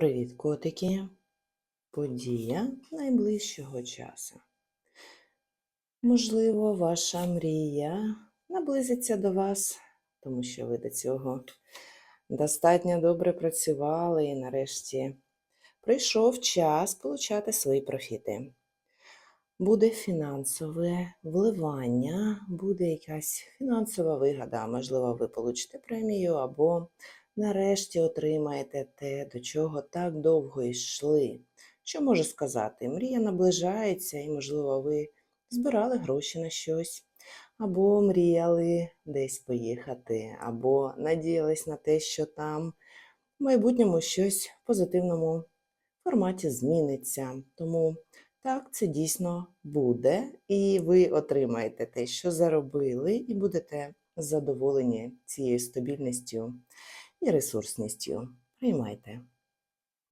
Привіт, котики! Подія найближчого часу. Можливо, ваша мрія наблизиться до вас, тому що ви до цього достатньо добре працювали і нарешті прийшов час получати свої профіти. Буде фінансове вливання, буде якась фінансова вигода. Можливо, ви получите премію або нарешті отримаєте те, до чого так довго йшли. Що можу сказати? Мрія наближається, і, можливо, ви збирали гроші на щось, або мріяли десь поїхати, або надіялись на те, що там в майбутньому щось в позитивному форматі зміниться. Тому так, це дійсно буде, і ви отримаєте те, що заробили, і будете задоволені цією стабільністю і ресурсністю. Приймайте.